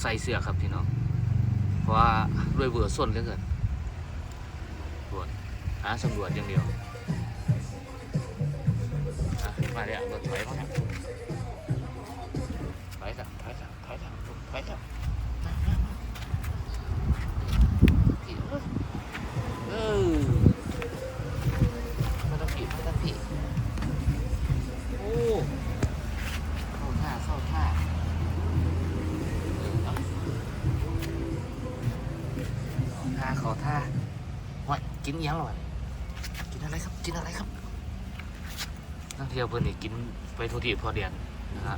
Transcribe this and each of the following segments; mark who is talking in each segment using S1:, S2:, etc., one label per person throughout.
S1: ใส่เสื้อครับพี่น้อง เพราะว่าด้วยเบื่อส้นเหลือเกินตรวจหาสำรวจอย่างเดียวมาเลยอะรถถอยมาครับ ท่าขอท่าว่ากินยังหรอกินอะไรครับ กินอะไรครับ นักเที่ยวเพื่อนนี่กินไปทุกที่พอเดียนนะฮะ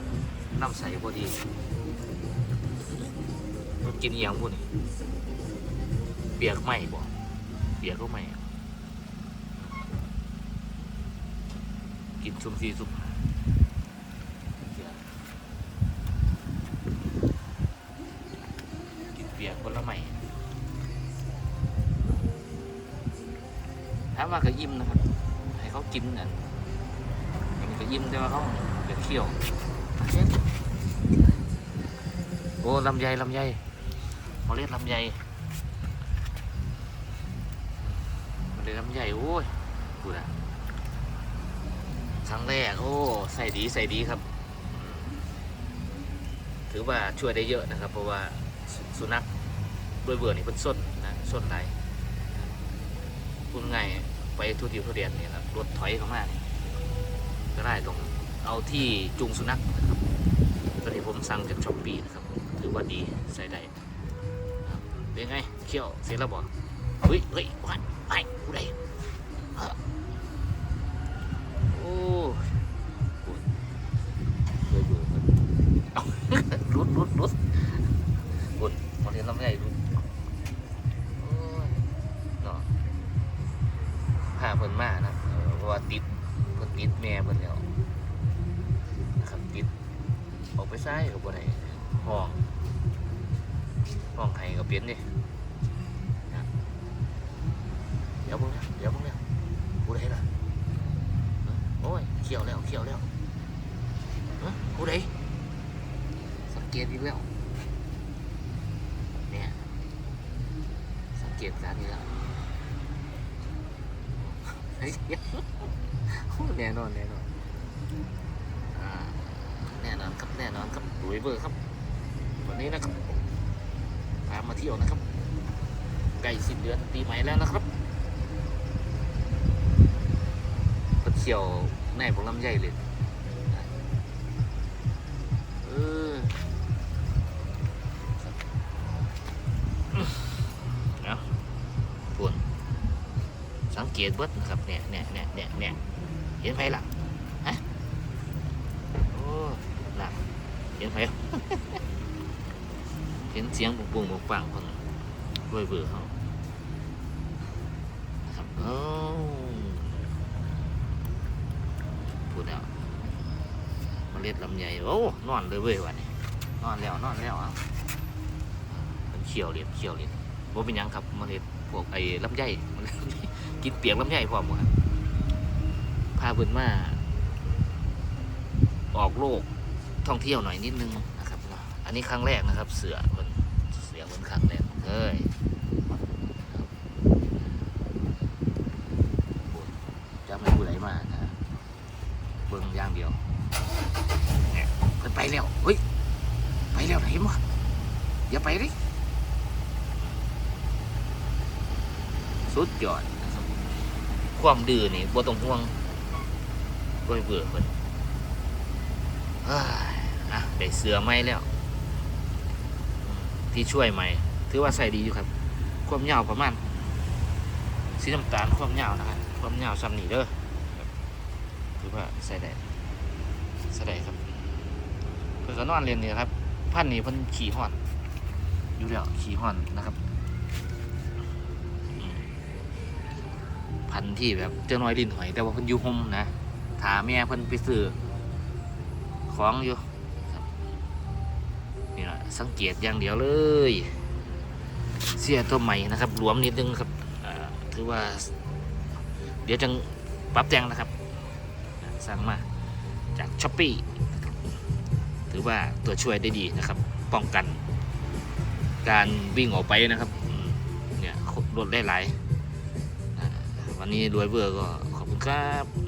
S1: น้ำใสพอดีมันกินยังพวกนี้เปียกไหมบ่เปียกก็ไหมกินซุมซีซุมหาเปียกกินเปียกคนละไหมามว่าก็อิ่มนะครับ ให้เขากินอันอันก็อิ่มแต่ว่าเขาเดือดเขี้ยวโอ้ลำไยลำไยเขาเรียกลำไยมันเลยลำไยโอ้ยดูนะครั้งแรกโอ้ใส่ดีใส่ดีครับ ถือว่าช่วยได้เยอะนะครับ เพราะว่าสุนัขด้วยเบื่อนี่เป็นส้นนะส้นไหลพูดง่าย ไปทุทีทุเรียนเนี่ยครับรถถอยเข้ามาเนี่ยก็ได้ตรงเอาที่จูงสุนัขนะครับตอนนี้ผมสั่งจากช้อปปี้นะครับถือว่าดีใส่ได้เป็นไงเขี้ยวเสร็จแล้วบ่เฮ้ยเฮ้ยวันไปกูได้โอ้ เพิ่นมานะเพราะว่าติดเพิ่นติดแม่เพิ่นแล้วนะครับติดออกไปซ้ายก็บ่ได้ห้องห้องไห้ก็เปลี่ยนดิเดี๋ยวมึงนะเดี๋ยวมึงนะกูได้ล่ะโอ้ยเขียวแล้วเขียวแล้วกูได้สังเกตอีกแล้วเนี่ยสังเกตการนี้แล้ว แน่นอนแน่นอนอแน่นอนครับแน่นอนครับรวยเบอร์ครับวันนี้นะครับพามาเที่ยวนะครับใกล้สิ้นเดือนปีใหม่แล้วนะครับก็เที่ยวในพวกลำไยเลยเออ เกตเบิดนะครับเนี่ยเนี่ยเนี่ยเนี่ยเนี่ยเห็นไฟล่ะฮะโอ้ล่ะเห็นไฟเห็นเสียงบุกบุงบุกปังคนด้วยเบื่อเขาครับโอ้พูดแล้วมาเล็ดลำไยโอ้นอนเลยเว้ยวันนี้นอนแล้วนอนแล้วอะมันเขียวเลียดเขียวเลียด ว่าเป็นยังครับมาเล็ดพวกไอ้ลำไยกินเปียกลำไยพร้อมหมดครับพาเพิ่นมาออกโลกท่องเที่ยวหน่อยนิดนึงนะครับอันนี้ครั้งแรกนะครับ เสือเพิ่นเสือเพิ่นครั้งแรกเอ้ยครับโอ้ยจะไม่ผู้ใดมานะเบิ่งอย่างเดียวเนี่ยเพิ่นไปแล้วเฮ้ยไปแล้วไหนมั้อย่าไปดิ สุดยอด ความดื้อนี่บ่ต้องห่วงด้วยเบื่อเพิ่นเอ้ยอะได้เสือไหมแล้ว ที่ช่วยไหมถือว่าใส่ดีอยู่ครับ ความยาวประมาณสีน้ำตาลความยาวนะครับความยาวซ้ำนี่เด้อถือว่าใส่ได้ใส่ได้ครับเพิ่นก็นอนเรียนนี่ครับพันนี่เพิ่นขี่ห่อน อยู่แล้วขี่ห่อนนะครับ พันธุ์ที่แบบเจ้าน้อยดินหอย แต่ว่าเพิ่นอยู่ห่มนะถาแม่เพิ่นไปซื้อของอยู่นี่แหละสังเกตอย่างเดียวเลย เสียตัวใหม่นะครับหลวมนิดนึงครับถือว่า เดี๋ยวจะปรับแต่งนะครับ สั่งมาจากช้อปปี้ถือว่าตัวช่วยได้ดีนะครับ ป้องกัน การวิ่งออกไปนะครับเนี่ยรถได้หลาย วันนี้รวยเบอร์ก็ขอบคุณครับ